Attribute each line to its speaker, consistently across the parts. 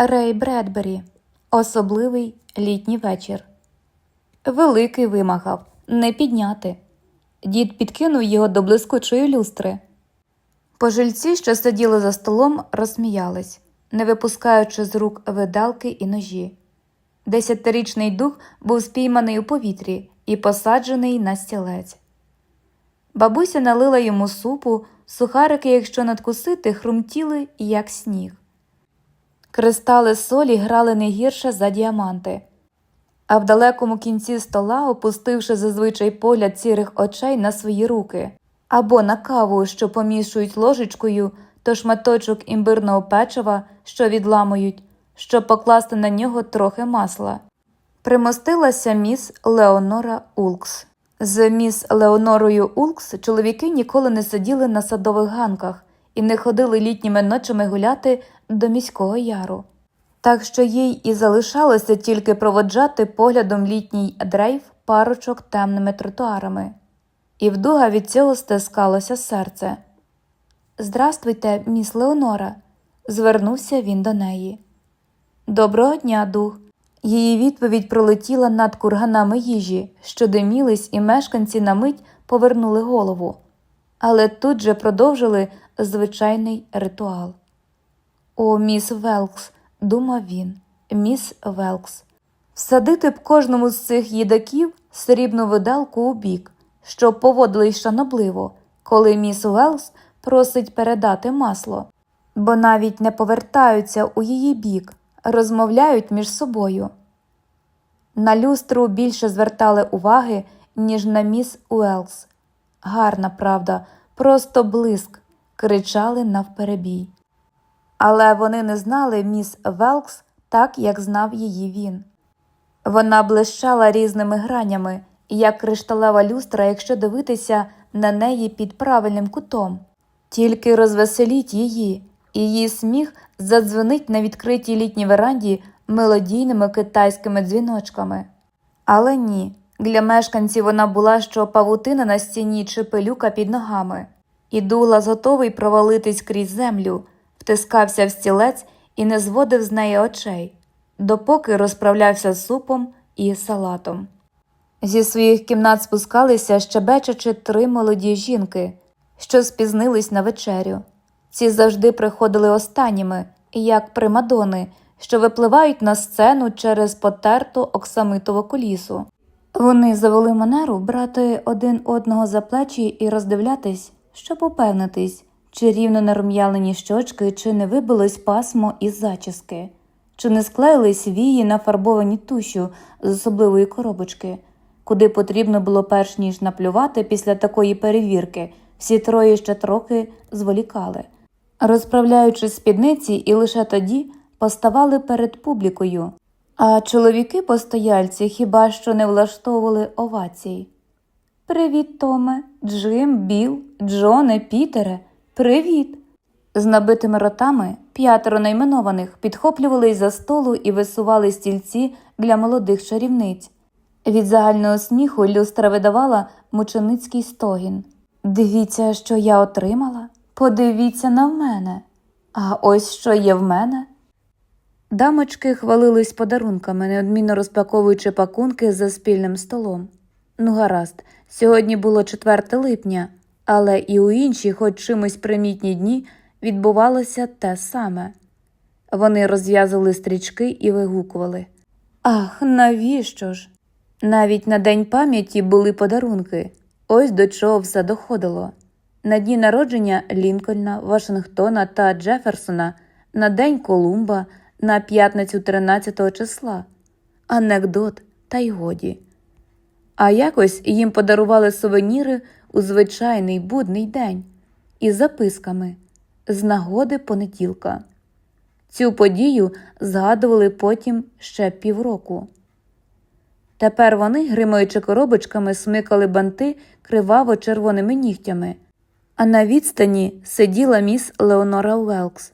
Speaker 1: Рей Бредбері. Особливий літній вечір. Великий вимагав не підняти. Дід підкинув його до блискучої люстри. Пожильці, що сиділи за столом, розсміялись, не випускаючи з рук видалки і ножі. Десятирічний дух був спійманий у повітрі і посаджений на стілець. Бабуся налила йому супу, сухарики, якщо надкусити, хрумтіли, як сніг. Кристали солі грали не гірше за діаманти. А в далекому кінці стола, опустивши зазвичай погляд сірих очей на свої руки, або на каву, що помішують ложечкою, то шматочок імбирного печива, що відламують, щоб покласти на нього трохи масла. Примостилася міс Леонора Улкс. З міс Леонорою Улкс чоловіки ніколи не сиділи на садових ганках і не ходили літніми ночами гуляти до міського яру. Так що їй і залишалося тільки проводжати поглядом літній дрейф парочок темними тротуарами. І вдуга від цього стискалося серце. Здрастуйте, міс Леонора, звернувся він до неї. Доброго дня, дух. Її відповідь пролетіла над курганами їжі, що димілись, і мешканці на мить повернули голову, але тут же продовжили звичайний ритуал. О, міс Велкс, думав він, міс Велкс. Всадити б кожному з цих їдаків срібну видалку у бік, щоб поводились шанобливо, коли міс Велкс просить передати масло, бо навіть не повертаються у її бік, розмовляють між собою. На люстру більше звертали уваги, ніж на міс Уелкс. Гарна правда, просто блиск, кричали навперебій. Але вони не знали міс Велкс так, як знав її він. Вона блищала різними гранями, як кришталева люстра, якщо дивитися на неї під правильним кутом. Тільки розвеселіть її, і її сміх задзвонить на відкритій літній веранді мелодійними китайськими дзвіночками. Але ні, для мешканців вона була що павутина на стіні чи пилюка під ногами, і Дуглас готовий провалитись крізь землю, втискався в стілець і не зводив з неї очей, допоки розправлявся з супом і салатом. Зі своїх кімнат спускалися щебечачи три молоді жінки, що спізнились на вечерю. Ці завжди приходили останніми, як примадони, що випливають на сцену через потерту оксамитову колісу. Вони завели манеру брати один одного за плечі і роздивлятись, щоб упевнитись, чи рівно нарум'ялені щочки, чи не вибилось пасмо із зачіски, чи не склеїлись вії нафарбовані тушю з особливої коробочки, куди потрібно було перш ніж наплювати після такої перевірки, всі троє ще трохи зволікали. Розправляючи спідниці і лише тоді поставали перед публікою, а чоловіки постояльці хіба що не влаштовували овацій. Привіт, Томе, Джим, Біл, Джоне, Пітере, привіт. З набитими ротами п'ятеро найменованих підхоплювали за столу і висували стільці для молодих чарівниць. Від загального сміху люстра видавала мученицький стогін. Дивіться, що я отримала. Подивіться на мене. А ось що є в мене. Дамочки хвалились подарунками, неодмінно розпаковуючи пакунки за спільним столом. Ну, гаразд, сьогодні було 4 липня, але і у інші, хоч чимось примітні дні, відбувалося те саме. Вони розв'язували стрічки і вигукували Ах, навіщо ж? Навіть на День пам'яті були подарунки. Ось до чого все доходило. На дні народження Лінкольна, Вашингтона та Джеферсона, на День Колумба, на п'ятницю 13 числа. Анекдот, та й годі. А якось їм подарували сувеніри у звичайний будний день із записками з нагоди понеділка. Цю подію згадували потім ще півроку. Тепер вони, гримаючи коробочками, смикали банти криваво червоними нігтями, а на відстані сиділа міс Леонора Уелкс,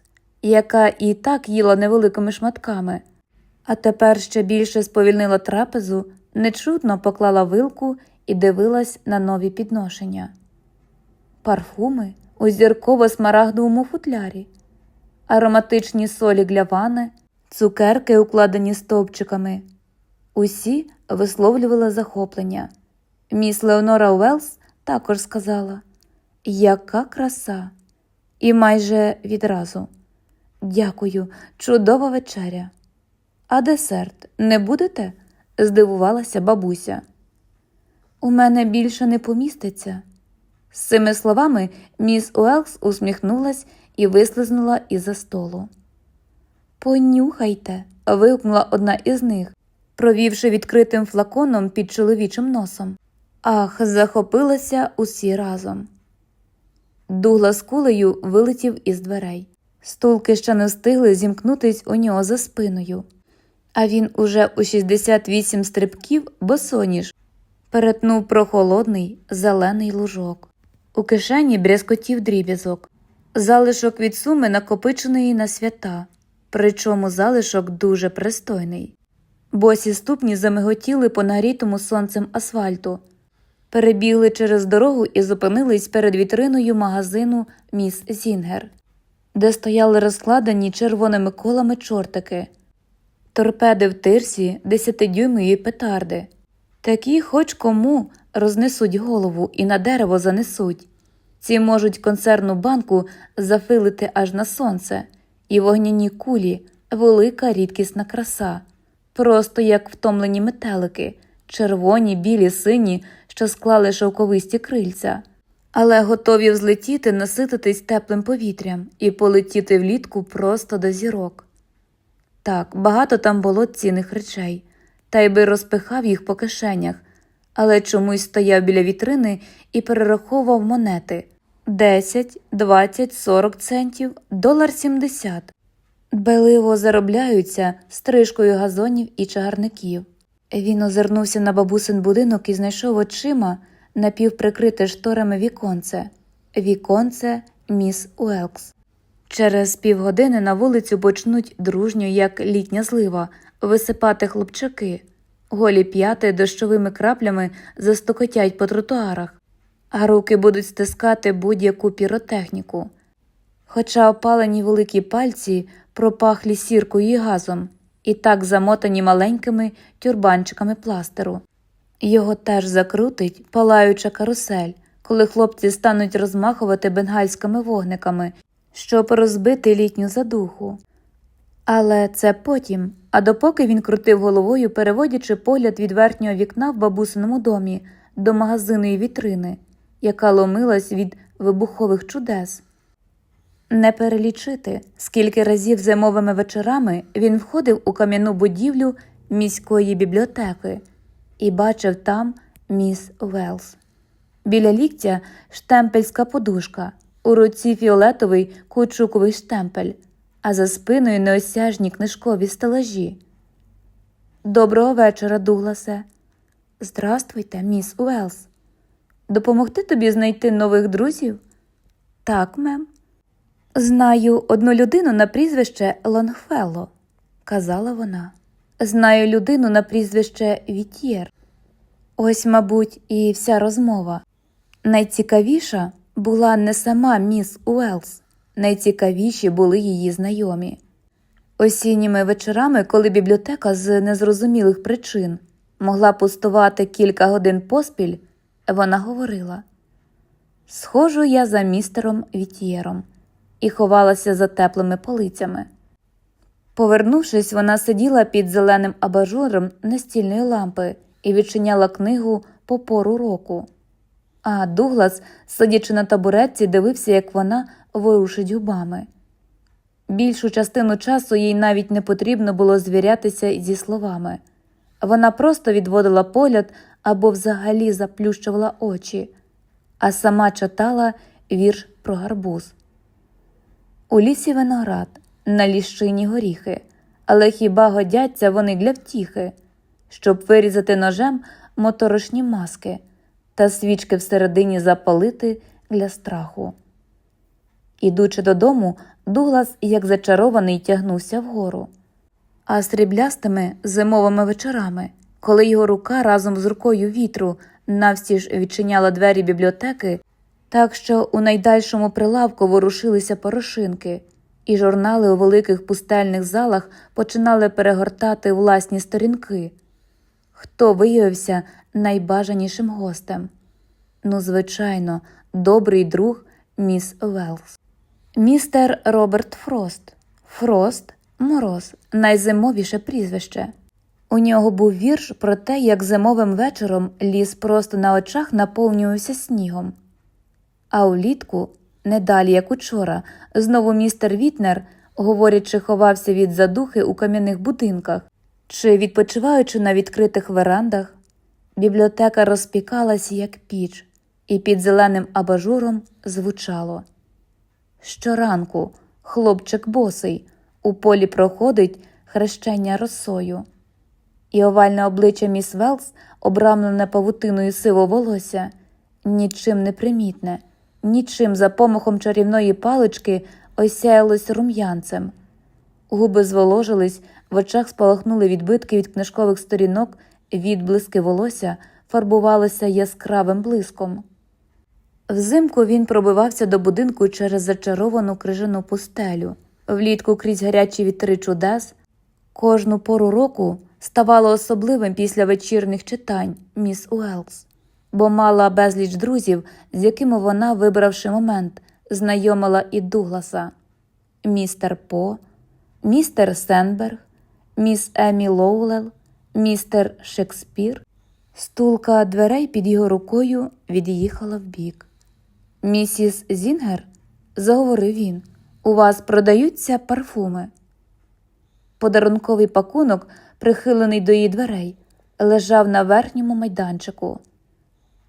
Speaker 1: яка і так їла невеликими шматками, а тепер ще більше сповільнила трапезу, нечутно поклала вилку і дивилась на нові підношення. Парфуми у зірково смарагдовому футлярі, ароматичні солі для вани, цукерки, укладені стовпчиками. Усі висловлювали захоплення. Міс Леонора Уелс також сказала Яка краса! І майже відразу. Дякую, чудова вечеря. А десерт не будете? здивувалася бабуся. У мене більше не поміститься. З цими словами міс Уелкс усміхнулась і вислизнула із-за столу. Понюхайте. вигукнула одна із них, провівши відкритим флаконом під чоловічим носом. Ах, захопилися усі разом. Дуглас кулею вилетів із дверей. Стулки ще не встигли зімкнутись у нього за спиною. А він уже у 68 стрибків босоніж перетнув прохолодний зелений лужок. У кишені брязкотів дріб'язок, залишок від суми накопиченої на свята, причому залишок дуже пристойний. Босі ступні замиготіли по нагрітому сонцем асфальту, перебігли через дорогу і зупинились перед вітриною магазину Міс Зінгер, де стояли розкладені червоними колами чортики, торпеди в тирсі, десятидюймові петарди. Такі хоч кому рознесуть голову і на дерево занесуть. Ці можуть консервну банку зафилити аж на сонце, і вогняні кулі велика рідкісна краса, просто як втомлені метелики, червоні, білі, сині, що склали шовковисті крильця, але готові взлетіти, насититись теплим повітрям і полетіти влітку просто до зірок. Так, багато там було цінних речей, та й би розпихав їх по кишенях, але чомусь стояв біля вітрини і перераховував монети 10, 20, 40 центів, долар 70. Дбайливо заробляються стрижкою газонів і чагарників. Він озирнувся на бабусин будинок і знайшов очима напівприкрите шторами віконце. Віконце міс Уелкс. Через півгодини на вулицю почнуть дружньо, як літня злива, висипати хлопчаки. Голі п'яти дощовими краплями застокотять по тротуарах, а руки будуть стискати будь-яку піротехніку. Хоча опалені великі пальці пропахлі сіркою і газом, і так замотані маленькими тюрбанчиками пластеру. Його теж закрутить палаюча карусель, коли хлопці стануть розмахувати бенгальськими вогниками, щоб розбити літню задуху. Але це потім, а допоки він крутив головою, переводячи погляд від верхнього вікна в бабусиному домі до магазинної вітрини, яка ломилась від вибухових чудес. Не перелічити, скільки разів зимовими вечорами він входив у кам'яну будівлю міської бібліотеки і бачив там міс Велс. Біля ліктя штемпельська подушка, у руці фіолетовий кучуковий штемпель, а за спиною неосяжні книжкові стелажі. Доброго вечора, Дугласе. Здравствуйте, міс Уелс. Допомогти тобі знайти нових друзів? Так, мем. Знаю одну людину на прізвище Лонгфелло, казала вона. Знаю людину на прізвище Вітєр. Ось, мабуть, і вся розмова. Найцікавіша була не сама міс Уелс, найцікавіші були її знайомі. Осінніми вечорами, коли бібліотека з незрозумілих причин могла пустувати кілька годин поспіль, вона говорила: Схожу я за містером Вітєром і ховалася за теплими полицями. Повернувшись, вона сиділа під зеленим абажуром настільної лампи і відчиняла книгу по пору року. А Дуглас, сидячи на табуретці, дивився, як вона ворушить губами. Більшу частину часу їй навіть не потрібно було звірятися зі словами. Вона просто відводила погляд або взагалі заплющувала очі, а сама читала вірш про гарбуз. У лісі виноград, на ліщині горіхи, але хіба годяться вони для втіхи, щоб вирізати ножем моторошні маски та свічки всередині запалити для страху. Ідучи додому, Дуглас, як зачарований, тягнувся вгору. А сріблястими зимовими вечорами, коли його рука разом з рукою вітру навстіж відчиняла двері бібліотеки, так що у найдальшому прилавку ворушилися порошинки, і журнали у великих пустельних залах починали перегортати власні сторінки. Хто виявився найбажанішим гостем? Ну, звичайно, добрий друг міс Велс. Містер Роберт Фрост. Фрост мороз, найзимовіше прізвище. У нього був вірш про те, як зимовим вечором ліс просто на очах наповнювався снігом. А улітку, не далі як учора, знову містер Вітнер, говорячи, ховався від задухи у кам'яних будинках чи відпочиваючи на відкритих верандах, бібліотека розпікалася, як піч, і під зеленим абажуром звучало. Щоранку хлопчик босий, у полі проходить хрещення росою. І овальне обличчя міс Велс, обрамлене павутиною сивого волосся, нічим не примітне, нічим за помахом чарівної палички осяялось рум'янцем. Губи зволожились, в очах спалахнули відбитки від книжкових сторінок, відблиски волосся фарбувалися яскравим блиском. Взимку він пробивався до будинку через зачаровану крижану пустелю, влітку крізь гарячі вітри чудес. Кожну пору року ставало особливим після вечірних читань міс Уелкс, бо мала безліч друзів, з якими вона, вибравши момент, знайомила і Дугласа, містер По, містер Сенберг, міс Емі Лоулел, містер Шекспір. Стулка дверей під його рукою від'їхала вбік. Місіс Зінгер, заговорив він, у вас продаються парфуми. Подарунковий пакунок, прихилений до її дверей, лежав на верхньому майданчику.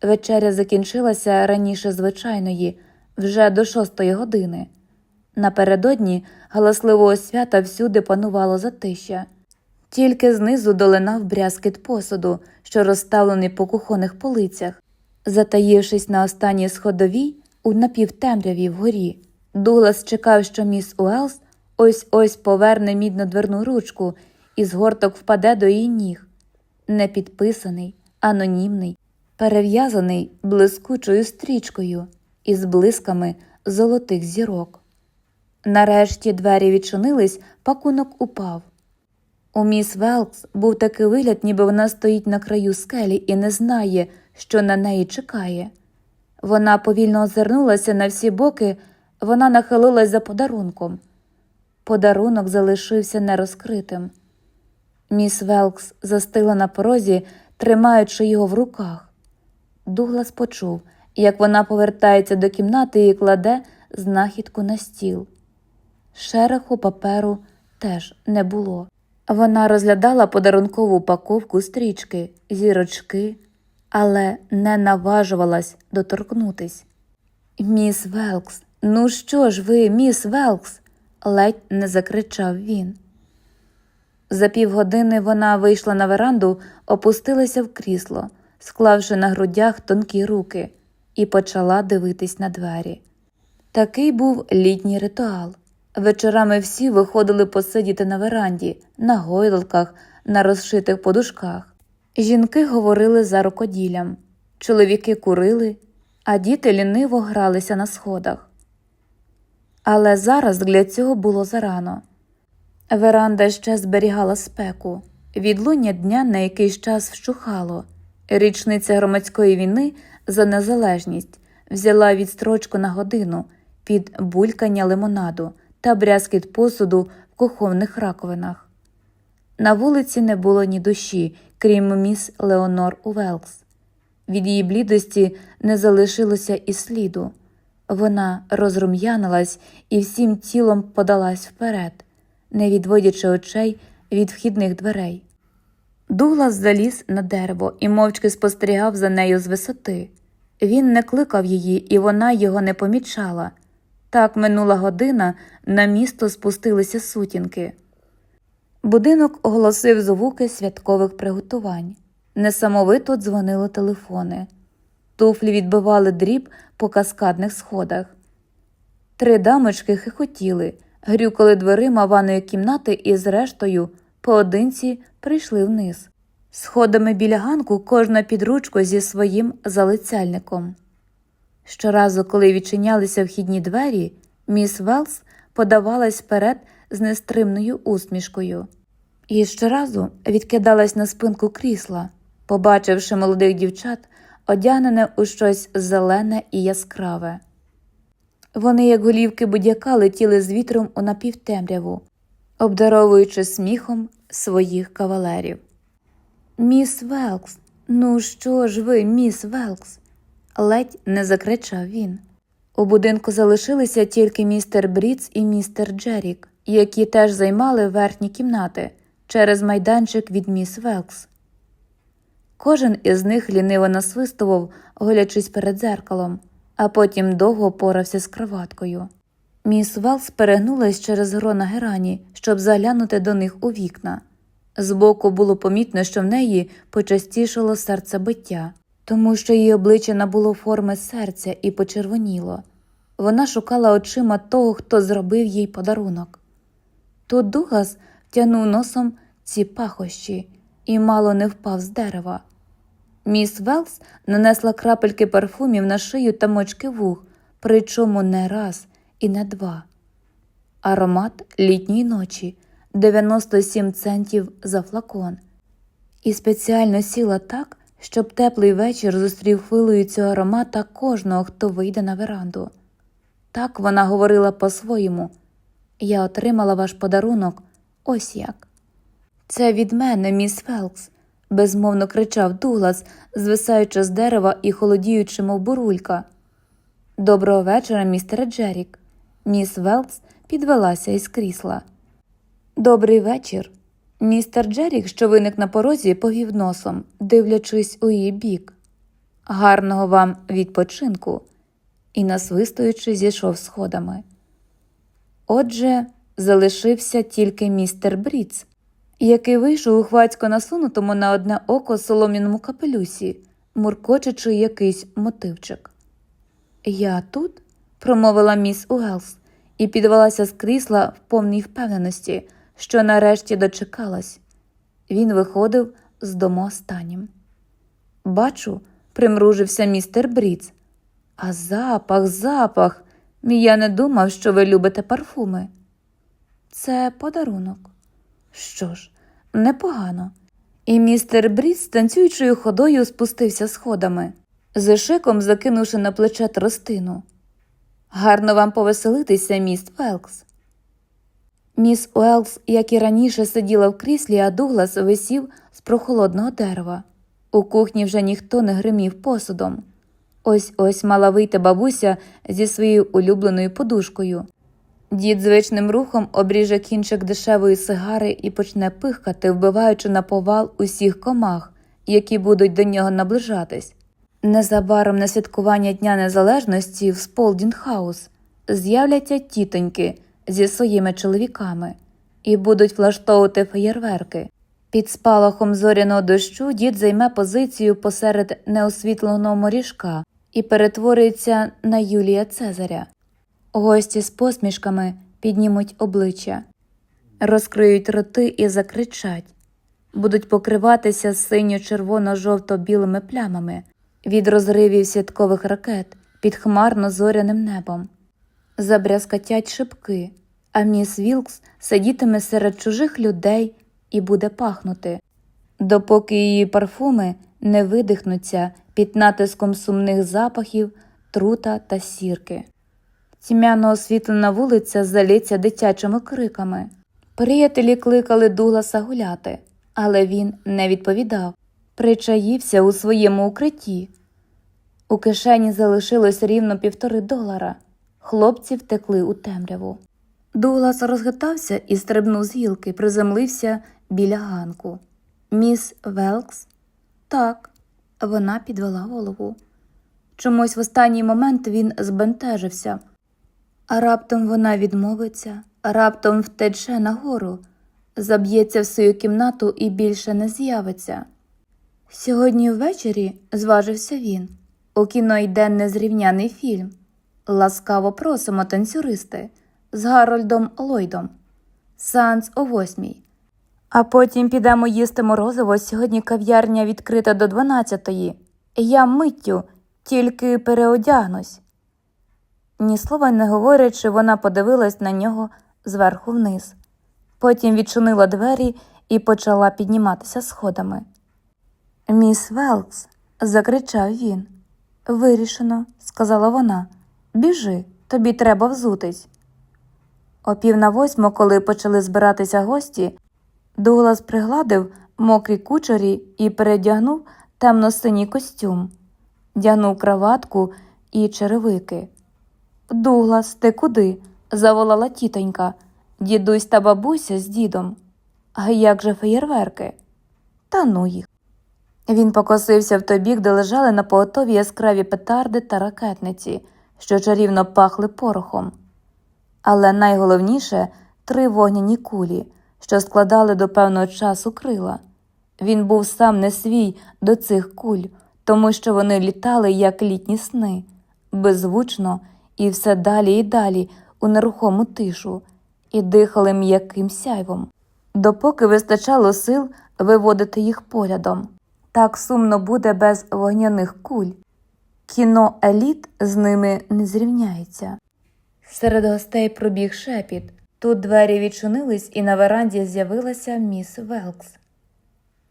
Speaker 1: Вечеря закінчилася раніше звичайної, вже до шостої години. Напередодні галасливого свята всюди панувало затища. Тільки знизу долинав брязкіт посуду, що розставлений по кухонних полицях. Затаївшись на останній сходовій у напівтемряві вгорі, Дуглас чекав, що міс Уелс ось ось поверне мідну дверну ручку, і згорток впаде до її ніг. Непідписаний, анонімний, перев'язаний блискучою стрічкою із блисками золотих зірок. Нарешті двері відчинились, пакунок упав. У міс Велкс був такий вигляд, ніби вона стоїть на краю скелі і не знає, що на неї чекає. Вона повільно озирнулася на всі боки, вона нахилилась за подарунком. Подарунок залишився нерозкритим. Міс Велкс застигла на порозі, тримаючи його в руках. Дуглас почув, як вона повертається до кімнати і кладе знахідку на стіл. Шереху паперу теж не було. Вона розглядала подарункову упаковку стрічки, зірочки, але не наважувалась доторкнутись. Міс Велкс, ну що ж ви, міс Велкс? ледь не закричав він. За півгодини вона вийшла на веранду, опустилася в крісло, склавши на грудях тонкі руки, і почала дивитись на двері. Такий був літній ритуал. Вечорами всі виходили посидіти на веранді, на гойдалках, на розшитих подушках. Жінки говорили за рукоділлям, чоловіки курили, а діти ліниво гралися на сходах. Але зараз для цього було зарано. Веранда ще зберігала спеку, відлуння дня на якийсь час вщухало. Річниця громадської війни за незалежність взяла відстрочку на годину під булькання лимонаду та брязкіт посуду в кухонних раковинах. На вулиці не було ні душі, крім міс Леонор Увелкс. Від її блідості не залишилося і сліду. Вона розрум'янилась і всім тілом подалась вперед, не відводячи очей від вхідних дверей. Дуглас заліз на дерево і мовчки спостерігав за нею з висоти. Він не кликав її, і вона його не помічала. Так минула година, на місто спустилися сутінки. Будинок оголосив звуки святкових приготувань. Несамовито дзвонили телефони. Туфлі відбивали дріб по каскадних сходах. Три дамочки хихотіли, грюкали дверима ванної кімнати і, зрештою, поодинці прийшли вниз. Сходами біля ганку кожна під ручку зі своїм залицяльником. Щоразу, коли відчинялися вхідні двері, міс Велс подавалась вперед з нестримною усмішкою. І щоразу відкидалась на спинку крісла, побачивши молодих дівчат, одягнене у щось зелене і яскраве. Вони, як голівки будяка, летіли з вітром у напівтемряву, обдаровуючи сміхом своїх кавалерів. Міс Велкс, ну що ж ви, міс Велкс? ледь не закричав він. У будинку залишилися тільки містер Бріц і містер Джерік, які теж займали верхні кімнати через майданчик від міс Велкс. Кожен із них ліниво насвистував, голячись перед дзеркалом, а потім довго порався з кроваткою. Міс Велс перегнулась через грона герані, щоб заглянути до них у вікна. Збоку було помітно, що в неї почастішало серцебиття, тому що її обличчя набуло форми серця і почервоніло. Вона шукала очима того, хто зробив їй подарунок. Тут Дугас втягнув носом ці пахощі і мало не впав з дерева. Міс Велс нанесла крапельки парфумів на шию та мочки вух, причому не раз і не два. Аромат літньої ночі 97 центів за флакон. І спеціально сіла так, щоб теплий вечір зустрів хвилею цього аромата кожного, хто вийде на веранду. Так вона говорила по-своєму. Я отримала ваш подарунок ось як. Це від мене, міс Фелкс, безмовно кричав Дуглас, звисаючи з дерева і холодіючи, мов бурулька. Доброго вечора, містере Джерік. Міс Велкс підвелася із крісла. Добрий вечір. Містер Джерік, що виник на порозі, повів носом, дивлячись у її бік. Гарного вам відпочинку. І, насвистуючи, зійшов сходами. Отже, залишився тільки містер Бріц, який вийшов у хвацько насунутому на одне око солом'яному капелюсі, муркочучи якийсь мотивчик. Я тут, промовила міс Уелс і підвелася з крісла в повній впевненості, що нарешті дочекалась. Він виходив з дому останнім. Бачу, примружився містер Бріц. А запах, запах. Я не думав, що ви любите парфуми. Це подарунок. Що ж, непогано. І містер Бріц танцюючою ходою спустився сходами, з шиком закинувши на плече тростину. Гарно вам повеселитися, міст Велкс. Міс Уелкс, як і раніше, сиділа в кріслі, а Дуглас висів з прохолодного дерева. У кухні вже ніхто не гримів посудом. Ось ось мала вийти бабуся зі своєю улюбленою подушкою. Дід звичним рухом обріже кінчик дешевої сигари і почне пихкати, вбиваючи на повал усіх комах, які будуть до нього наближатись. Незабаром на святкування Дня Незалежності в Сполдінг-хаус з'являться тітоньки зі своїми чоловіками і будуть влаштовувати феєрверки. Під спалахом зоряного дощу дід займе позицію посеред неосвітленого моріжка і перетвориться на Юлія Цезаря. Гості з посмішками піднімуть обличчя, розкриють роти і закричать, будуть покриватися синьо-червоно-жовто-білими плямами від розривів святкових ракет під хмарно зоряним небом. Забрязкатять шибки, а міс Вілкс сидітиме серед чужих людей і буде пахнути, допоки її парфуми не видихнуться під натиском сумних запахів, трута та сірки. Тьмяно освітлена вулиця залється дитячими криками. Приятелі кликали Дугласа гуляти, але він не відповідав, причаївся у своєму укритті. У кишені залишилось рівно півтори долара. Хлопці втекли у темряву. Дуглас розгитався і стрибнув з гілки, приземлився біля ганку. Міс Велкс? Так, вона підвела голову. Чомусь в останній момент він збентежився, а раптом вона відмовиться, раптом втече нагору, заб'ється в свою кімнату і більше не з'явиться. Сьогодні ввечері, зважився він, у кіно йде незрівняний фільм. Ласкаво просимо, танцюристи, з Гарольдом Ллойдом. Сеанс о восьмій. А потім підемо їсти морозиво. Сьогодні кав'ярня відкрита до дванадцятої. Я миттю, тільки переодягнусь. Ні слова не говорячи, вона подивилась на нього зверху вниз. Потім відчинила двері і почала підніматися сходами. Міс Велкс, закричав він. Вирішено, сказала вона. Біжи, тобі треба взутись. О пів на восьму, коли почали збиратися гості, Дуглас пригладив мокрі кучері і передягнув темно-синій костюм, дягнув краватку і черевики. Дуглас, ти куди? заволала тітонька. Дідусь та бабуся з дідом. А як же феєрверки? Та ну їх. Він покосився в той бік, де лежали на поготові яскраві петарди та ракетниці, що чарівно пахли порохом. Але найголовніше три вогняні кулі, що складали до певного часу крила. Він був сам не свій до цих куль, тому що вони літали, як літні сни, беззвучно і все далі і далі у нерухому тишу, і дихали м'яким сяйвом, допоки вистачало сил виводити їх поглядом. Так сумно буде без вогняних куль. Кіно еліт з ними не зрівняється. Серед гостей пробіг шепіт. Тут двері відчинились, і на веранді з'явилася міс Велкс.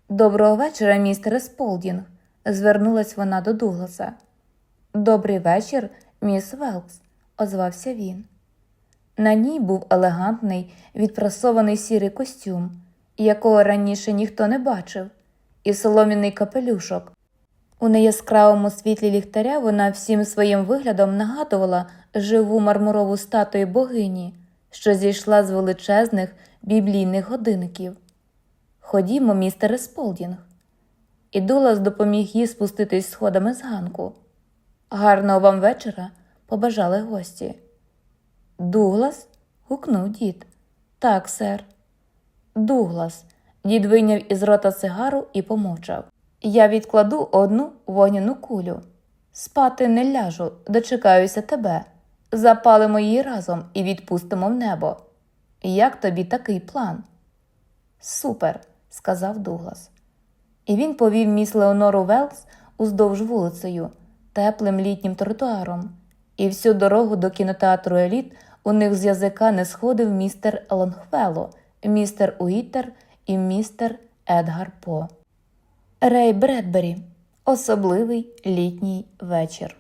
Speaker 1: Доброго вечора, містере Сполдінг, звернулась вона до Дугласа. Добрий вечір, міс Велкс, озвався він. На ній був елегантний, відпрасований сірий костюм, якого раніше ніхто не бачив, і солом'яний капелюшок. У неяскравому світлі ліхтаря вона всім своїм виглядом нагадувала живу мармурову статую богині, що зійшла з величезних біблійних годинників. Ходімо, містере Сполдінг. І Дулас допоміг їй спуститись сходами з ганку. Гарного вам вечора, побажали гості. Дуглас? гукнув дід. Так, сер. Дуглас. Дід вийняв із рота сигару і помовчав. Я відкладу одну вогняну кулю. Спати не ляжу, дочекаюся тебе. Запалимо її разом і відпустимо в небо. Як тобі такий план? Супер, сказав Дуглас. І він повів міс Леонору Велкс уздовж вулицею, теплим літнім тротуаром, і всю дорогу до кінотеатру Еліт у них з язика не сходив містер Лонгфелло, містер Уітер і містер Едгар По. Рей Бредбері. Особливий літній вечір.